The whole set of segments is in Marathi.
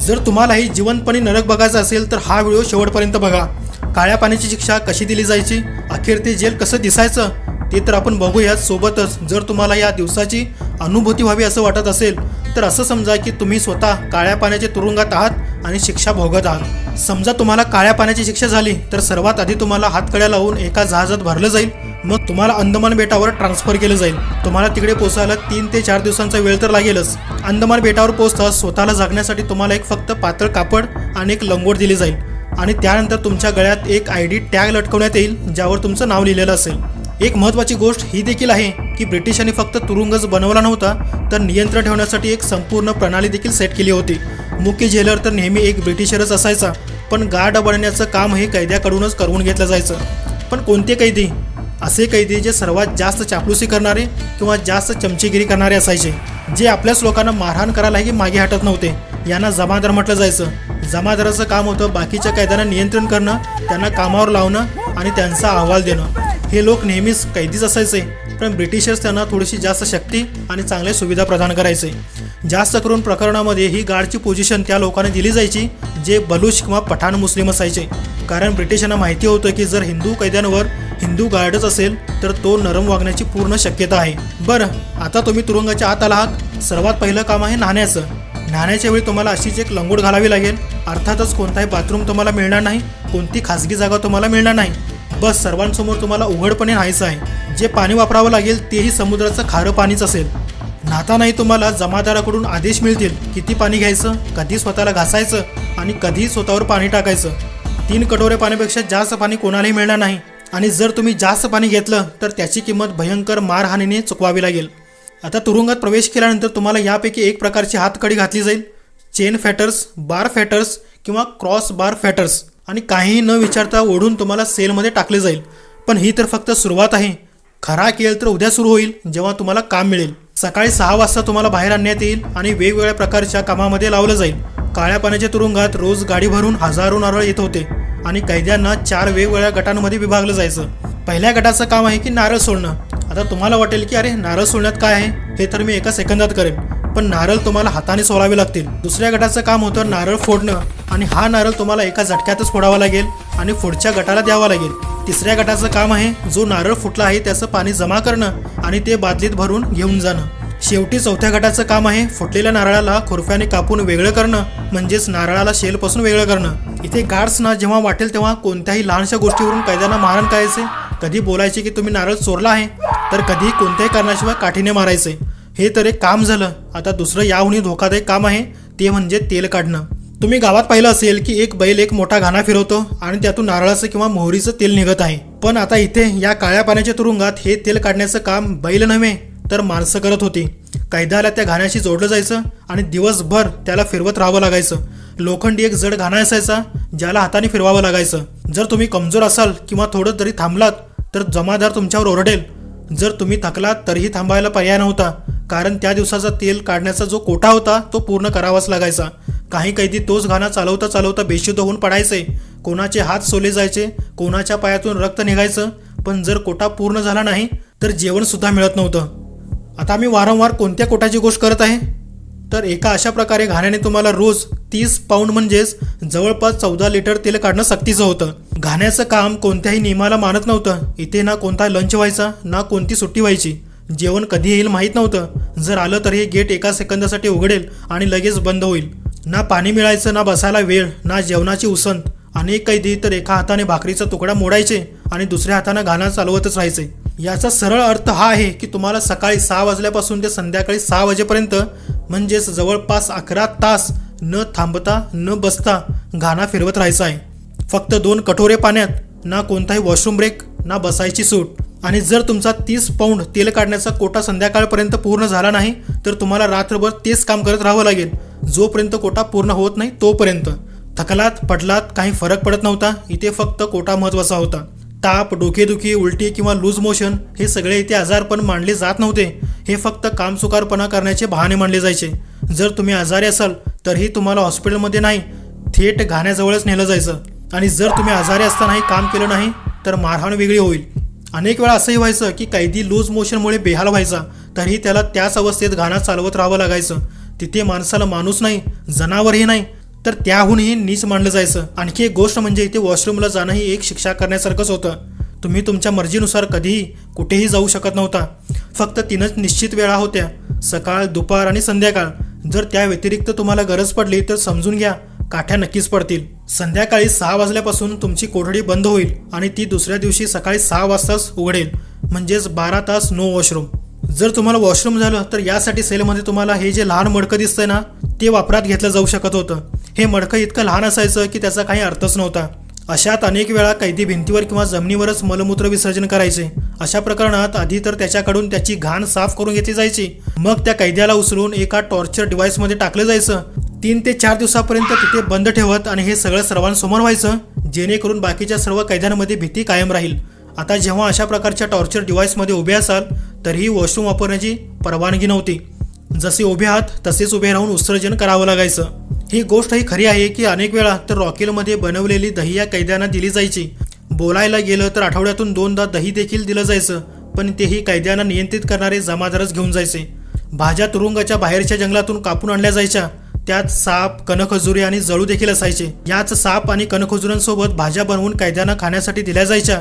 जर तुम्हालाही जीवनपणी नरक बघायचा असेल तर हा व्हिडिओ शेवटपर्यंत बघा. काळ्या पाण्याची शिक्षा कशी दिली जायची? अखेर ते जेल कसं दिसायचं? ते तर आपण बघूयाच सोबतच. जर तुम्हाला या दिवसाची अनुभूती व्हावी असं वाटत असेल तर असं समजा की तुम्ही स्वतः काळ्या पाण्याच्या तुरुंगात आहात आणि शिक्षा भोगत आहात. समजा तुम्हाला काळ्या पाण्याची शिक्षा झाली तर सर्वात आधी तुम्हाला हातकड्या लावून एका जहाजात भरलं जाईल. मग तुम्हाला अंदमान बेटावर ट्रान्सफर केलं जाईल. तुम्हाला तिकडे पोचायला तीन ते चार दिवसांचा वेळ तर लागेलच. अंदमान बेटावर पोहोचता स्वतःला जगण्यासाठी तुम्हाला एक फक्त पातळ कापड आणि एक लंगोट दिली जाईल. आणि त्यानंतर तुमच्या गळ्यात एक आय डी टॅग लटकवण्यात येईल ज्यावर तुमचं नाव लिहिलेलं असेल. एक महत्त्वाची गोष्ट ही देखील आहे की ब्रिटिशांनी फक्त तुरुंगच बनवला नव्हता तर नियंत्रण ठेवण्यासाठी एक संपूर्ण प्रणाली देखील सेट केली होती. मुख्य जेलर तर नेहमी एक ब्रिटिशरच असायचा पण गार्ड बनण्याचं काम हे कैद्याकडूनच करवून घेतलं जायचं. पण कोणते कैदी? असे कैदी जे सर्वात जास्त चापलुसी करणारे किंवा जास्त चमचेगिरी करणारे असायचे जे आपल्याच लोकांना मारहाण करायलाही मागे हटत नव्हते. यांना जमादार म्हटलं जायचं. जमादाराचं काम होतं बाकीच्या कैद्यांना नियंत्रण करणं त्यांना कामावर लावणं आणि त्यांचा अहवाल देणं. हे लोक नेहमीच कैदीच असायचे पण ब्रिटिशर्स त्यांना थोडीशी जास्त शक्ती आणि चांगल्या सुविधा प्रदान करायचे. जास्त करून प्रकरणामध्ये ही गार्डची पोझिशन त्या लोकांना दिली जायची जे बलूच किंवा पठाण मुस्लिम असायचे. कारण ब्रिटिशांना माहिती होतं की जर हिंदू कैद्यांवर हिंदू गार्डच असेल तर तो नरम वागण्याची पूर्ण शक्यता आहे. बरं आता तुम्ही तुरुंगाच्या आत आला आहात सर्वात पहिलं काम आहे नाण्याचं. नाण्याच्या वेळी तुम्हाला अशीच एक लंगोट घालावी लागेल. अर्थातच कोणताही बाथरूम तुम्हाला मिळणार नाही कोणती खाजगी जागा तुम्हाला मिळणार नाही. बस सर्वांसमोर तुम्हाला उघडपणे न्हायचं आहे. जे पाणी वापरावं लागेल तेही समुद्राचं खारं पाणीच असेल. नातानाही तुम्हाला जमादाराकडून आदेश मिळतील किती पाणी घ्यायचं कधी स्वतःला घासायचं आणि कधी स्वतःवर पाणी टाकायचं. तीन कटोरे पाण्यापेक्षा जास्त पाणी कोणालाही मिळणार नाही. आणि जर तुम्ही जास्त पाणी घेतलं तर त्याची किंमत भयंकर मारहाणीने चुकवावी लागेल. आता तुरुंगात प्रवेश केल्यानंतर तुम्हाला यापैकी एक प्रकारची हातकडी घातली जाईल. चेन फॅटर्स बार फॅटर्स किंवा क्रॉस बार फॅटर्स. आणि काहीही न विचारता ओढून तुम्हाला सेलमध्ये टाकले जाईल. पण ही तर फक्त सुरुवात आहे. खरा केल तर उद्या सुरू होईल जेव्हा तुम्हाला काम मिळेल. सकाळी सहा वाजता तुम्हाला बाहेर आणण्यात येईल आणि वेगवेगळ्या प्रकारच्या कामामध्ये लावलं जाईल. काळ्या पाण्याच्या तुरुंगात रोज गाडी भरून हजारो नारळ येत होते. आणि कैद्यांना चार वेगवेगळ्या गटांमध्ये विभागलं जायचं. पहिल्या गटाचं काम आहे की नारळ सोडणं. आता तुम्हाला वाटेल की अरे नारळ सोडण्यात काय आहे? हे तर मी एका सेकंदात करेन. पण नारळ तुम्हाला हाताने सोडावे लागतील. दुसऱ्या गटाचं काम होतं नारळ फोडणं. आणि हा नारळ तुम्हाला एका झटक्यातच फोडावा लागेल आणि पुढच्या गटाला द्यावा लागेल. तिसऱ्या गटाचं काम आहे जो नारळ फुटला आहे त्याचं पाणी जमा करणं आणि ते बादलीत भरून घेऊन जाणं. शेवटी चौथ्या गटाचं काम आहे फुटलेल्या नारळाला खुरफ्याने कापून वेगळं करणं म्हणजेच नारळाला शेलपासून वेगळं करणं. इथे गार्ड्सना जेव्हा वाटेल तेव्हा कोणत्याही लहानशा गोष्टीवरून कैद्यांना मारण करायचे. कधी बोलायचे की तुम्ही नारळ चोरला आहे तर कधी कोणत्याही कारणाशिवाय काठीने मारायचे. हे तर एक काम झालं. आता दुसरं याहूनही धोकादायक काम आहे ते म्हणजे तेल काढणं. तुम्ही गावात पाहिलं असेल की एक बैल एक मोठा घाणा फिरवतो आणि त्यातून नारळाचं किंवा मोहरीचं तेल निघत आहे. पण आता इथे या काळ्या पाण्याच्या तुरुंगात हे तेल काढण्याचं काम बैल नव्हे. तर माणसं करत होती. कैद्याला त्या घाण्याशी जोडलं जायचं आणि दिवसभर त्याला फिरवत राहावं लागायचं. लोखंडी एक जड घाणा असायचा ज्याला हाताने फिरवावं लागायचं. जर तुम्ही कमजोर असाल किंवा थोडं तरी थांबलात तर जमादार तुमच्यावर ओरडेल. जर तुम्ही थकलात तरीही थांबायला पर्याय नव्हता. कारण त्या दिवसाचा तेल काढण्याचा जो कोटा होता तो पूर्ण करावाच लागायचा. काही कैदी तोच घाणा चालवता चालवता बेशुद्ध होऊन पडायचे. कोणाचे हात सोले जायचे कोणाच्या पायातून रक्त निघायचं. पण जर कोटा पूर्ण झाला नाही तर जेवण सुद्धा मिळत नव्हतं. आता मी वारंवार कोणत्या कोटाची गोष्ट करत आहे? तर एका अशा प्रकारे घाण्याने तुम्हाला रोज तीस पाऊंड म्हणजेच जवळपास चौदा लिटर तेल काढणं सक्तीचं होतं. घाण्याचं काम कोणत्याही नियमाला मानत नव्हतं. इथे ना कोणता लंच व्हायचा ना कोणती सुट्टी व्हायची. जेवण कधी येईल माहीत नव्हतं. जर आलं तर हे गेट एका सेकंदासाठी उघडेल आणि लगेच बंद होईल. ना पाणी मिळायचं ना बसायला वेळ ना जेवणाची उसंत. अनेक कैदी तर एका हाताने भाकरीचा तुकडा मोडायचे आणि दुसऱ्या हाताने घाणा चालवतच राहायचे. याचा सरळ अर्थ हा आहे की तुम्हाला सकाळी सहा वाजल्यापासून ते संध्याकाळी सहा वाजेपर्यंत म्हणजेच जवळपास अकरा तास न थांबता न बसता घाणा फिरवत राहायचा आहे. फक्त दोन कठोरे पाण्यात ना कोणताही वॉशरूम ब्रेक ना बसायची सूट. आणि जर तुमचा तीस पाऊंड तेल काढण्याचा कोटा संध्याकाळपर्यंत पूर्ण झाला नाही तर तुम्हाला रात्रभर तेच काम करत राहावं लागेल. जोपर्यंत कोटा पूर्ण होत नाही तोपर्यंत. थकलात पडलात काही फरक पडत नव्हता. इथे फक्त कोटा महत्त्वाचा होता. ताप डोकेदुखी उलटी किंवा लूज मोशन हे सगळे इथे आजारपण मानले जात नव्हते. हे फक्त कामचुकारपणा करण्याचे बहाणे मानले जायचे. जर तुम्ही आजारी असाल तरीही तुम्हाला हॉस्पिटलमध्ये नाही थेट घाण्याजवळच नेलं जायचं. आणि जर तुम्ही आजारी असतानाही काम केलं नाही तर मारहाण वेगळी होईल. अनेक वेळा असंही व्हायचं की कैदी लूज मोशनमुळे बेहाल व्हायचा तरीही त्याला त्याच अवस्थेत घाणा चालवत राहावं लागायचं. तिथे माणसाला माणूस नाही जनावरही नाही तर त्याहूनही नीच मानलं जायचं. आणखी एक गोष्ट म्हणजे इथे वॉशरूमला जाणं ही एक शिक्षा करण्यासारखंच होतं. तुम्ही तुमच्या मर्जीनुसार कधीही कुठेही जाऊ शकत नव्हता. फक्त तीनच निश्चित वेळा होत्या. सकाळ दुपार आणि संध्याकाळ. जर त्या व्यतिरिक्त तुम्हाला गरज पडली तर समजून घ्या काठ्या नक्कीच पडतील. संध्याकाळी सहा वाजल्यापासून तुमची कोठडी बंद होईल आणि ती दुसऱ्या दिवशी सकाळी सहा वाजताच उघडेल. म्हणजेच बारा तास नो वॉशरूम. जर तुम्हाला वॉशरूम झालं तर यासाठी सेलमध्ये तुम्हाला हे जे लहान मडकं दिसतंय ना ते वापरात घेतलं जाऊ शकत होतं. हे मडकं इतकं लहान असायचं की त्याचा काही अर्थच नव्हता. अशात अनेक वेळा कैदी भिंतीवर किंवा जमिनीवरच मलमूत्र विसर्जन करायचे. अशा प्रकरणात आधी तर त्याच्याकडून त्याची घाण साफ करून घेतली जायची. मग त्या कैद्याला उचलून एका टॉर्चर डिव्हाइसमध्ये टाकलं जायचं. तीन ते चार दिवसापर्यंत तिथे बंद ठेवत आणि हे सगळं सर्वांसमोर व्हायचं जेणेकरून बाकीच्या सर्व कैद्यांमध्ये भीती कायम राहील. आता जेव्हा अशा प्रकारच्या टॉर्चर डिव्हाइसमध्ये उभे असाल तरीही वॉशरूम वापरण्याची परवानगी नव्हती. जसे उभे आहात तसेच उभे राहून उत्सर्जन करावं लागायचं. ही गोष्ट ही खरी आहे की अनेक वेळा तर रॉकेलमध्ये बनवलेली दही या कैद्यांना दिली जायची. बोलायला गेलं तर आठवड्यातून दोनदा दही देखील दिलं जायचं पण तेही कैद्यांना नियंत्रित करणारे जमादारच घेऊन जायचे. भाज्या तुरुंगाच्या बाहेरच्या जंगलातून कापून आणल्या जायच्या. त्यात साप कनखजुरी आणि जळू देखील असायचे. याच साप आणि कनखजुरांसोबत भाज्या बनवून कैद्यांना खाण्यासाठी दिल्या जायच्या.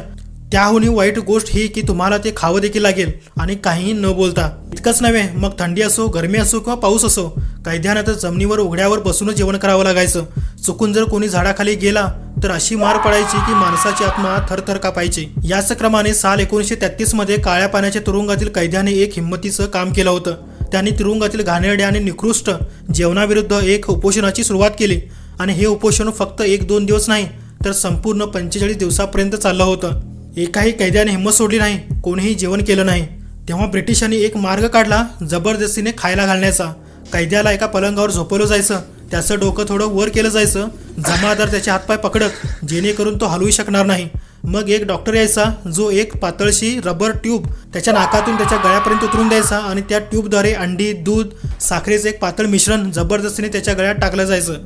त्याहूनही वाईट गोष्ट ही की तुम्हाला ते खावं देखील लागेल आणि काहीही न बोलता. इतकंच नव्हे मग थंडी असो गरमी असो किंवा पाऊस असो कैद्यांना तर जमिनीवर उघड्यावर बसूनच जेवण करावं लागायचं. चुकून जर कोणी झाडाखाली गेला तर अशी मार पडायची की माणसाची आत्मा थरथर कापायची. याच क्रमाने साल एकोणीसशे तेहतीसमध्ये काळ्या पाण्याच्या तुरुंगातील कैद्याने एक हिंमतीचं काम केलं होतं. त्यांनी तुरुंगातील घाणेरड्या आणि निकृष्ट जेवणाविरुद्ध एक उपोषणाची सुरुवात केली. आणि हे उपोषण फक्त एक दोन दिवस नाही तर संपूर्ण पंचेचाळीस दिवसापर्यंत चाललं होतं. एकाही कैद्याने हिंमत सोडली नाही कोणीही जेवण केलं नाही. तेव्हा ब्रिटिशांनी एक मार्ग काढला जबरदस्तीने खायला घालण्याचा. कैद्याला एका पलंगावर झोपवलं जायचं त्याचं डोकं थोडं वर केलं जायचं. जमादार त्याचे हातपाय पकडत जेणेकरून तो हलवू शकणार नाही. मग एक डॉक्टर यायचा जो एक पातळशी रबर ट्यूब त्याच्या नाकातून त्याच्या गळ्यापर्यंत उतरून द्यायचा आणि त्या ट्यूबद्वारे अंडी दूध साखरेचं एक पातळ मिश्रण जबरदस्तीने त्याच्या गळ्यात टाकलं जायचं.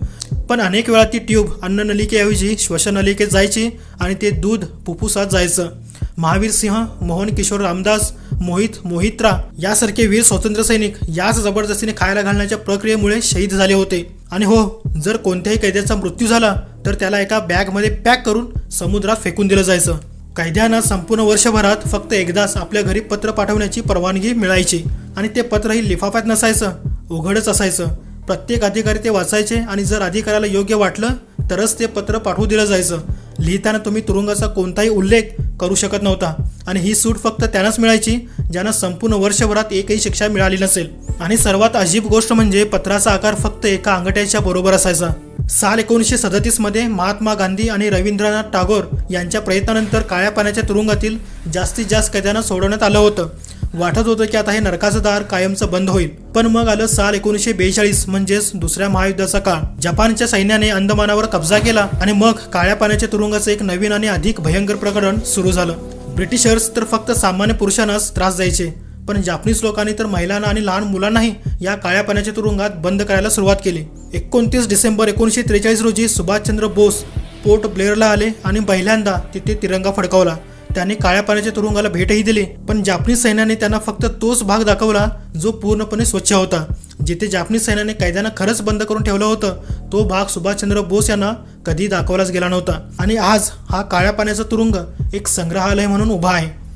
पण अनेक वेळा ती ट्यूब अन्ननलिकेऐवजी श्वसनलिकेत जायची आणि ते दूध फुफ्फुसात जायचं. महावीर सिंह मोहन किशोर रामदास मोहित मोहित्रा यासारखे वीर स्वातंत्र्य सैनिक याच जबरदस्तीने खायला घालण्याच्या प्रक्रियेमुळे शहीद झाले होते. आणि हो जर कोणत्याही कैद्याचा मृत्यू झाला तर त्याला एका बॅगमध्ये पॅक करून समुद्रात फेकून दिलं जायचं. कैद्यांना संपूर्ण वर्षभरात फक्त एकदाच आपल्या घरी पत्र पाठवण्याची परवानगी मिळायची. आणि ते पत्रही लिफाफ्यात नसायचं उघडच असायचं. प्रत्येक अधिकारी ते वाचायचे आणि जर अधिकाऱ्याला योग्य वाटलं तरच ते पत्र पाठवू दिलं जायचं. लिहिताना तुम्ही तुरुंगाचा कोणताही उल्लेख करू शकत नव्हता. आणि ही सूट फक्त त्यांनाच मिळायची ज्यांना संपूर्ण वर्षभरात एकही शिक्षा मिळाली नसेल. आणि सर्वात अजीब गोष्ट म्हणजे पत्राचा आकार फक्त एका अंगठ्याच्या बरोबर असायचा. साल एकोणीसशे सदतीसमध्ये महात्मा गांधी आणि रवींद्रनाथ टागोर यांच्या प्रयत्नानंतर काळ्या पाण्याच्या तुरुंगातील जास्तीत जास्त कैद्यांना सोडवण्यात आलं होतं. वाटत होतं की आता हे नरकाचं दार कायमचं बंद होईल. पण मग आलं साल एकोणीसशे बेचाळीस म्हणजेच दुसऱ्या महायुद्धाचा काळ. जपानच्या सैन्याने अंदमानावर कब्जा केला आणि मग काळ्या पाण्याच्या तुरुंगाचं एक नवीन आणि अधिक भयंकर प्रकरण सुरू झालं. ब्रिटिशर्स तर फक्त सामान्य पुरुषांनाच त्रास द्यायचे. पण जापनीज लोकांनी तर महिलांना आणि लहान मुलांनाही या काळ्या पाण्याच्या तुरुंगात बंद करायला सुरुवात केली. एकोणतीस डिसेंबर एकोणीसशे त्रेचाळीस रोजी सुभाषचंद्र बोस पोर्ट ब्लेअरला आले आणि पहिल्यांदा तिथे तिरंगा फडकावला. त्यांनी काळ्या पाण्याच्या तुरुंगाला भेटही दिली. पण जापनीज सैन्याने त्यांना फक्त तोच भाग दाखवला जो पूर्णपणे स्वच्छ होता. जिथे जापनीज सैन्याने कैद्यांना खरंच बंद करून ठेवलं होतं तो भाग सुभाषचंद्र बोस यांना कधी दाखवलाच गेला नव्हता. आणि आज हा काळ्या पाण्याचा तुरुंग एक संग्रहालय म्हणून उभा आहे.